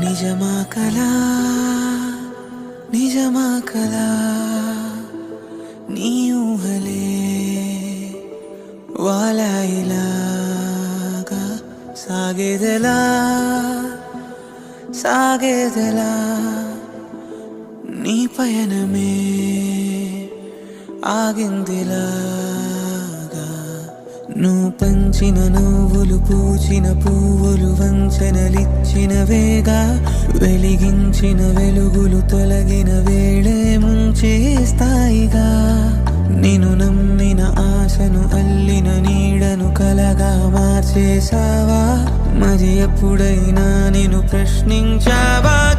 నిజమా కలా? నిజమా కలా? నీ ఊహలే వాలాయిలాగా సాగేదెలా? సాగేదెలా? నీ పయనమే ఆగిందిలాగా? నువ్వు పంచిన నువ్వులు పూచిన పువ్వులు వంచనలిచ్చిన వేగా వెలిగించిన వెలుగులు తొలగిన వేళే ముంచేస్తాయిగా నేను నమ్మిన ఆశను అల్లిన నీడను కలగా మార్చేశావా? మరి ఎప్పుడైనా నేను ప్రశ్నించావా?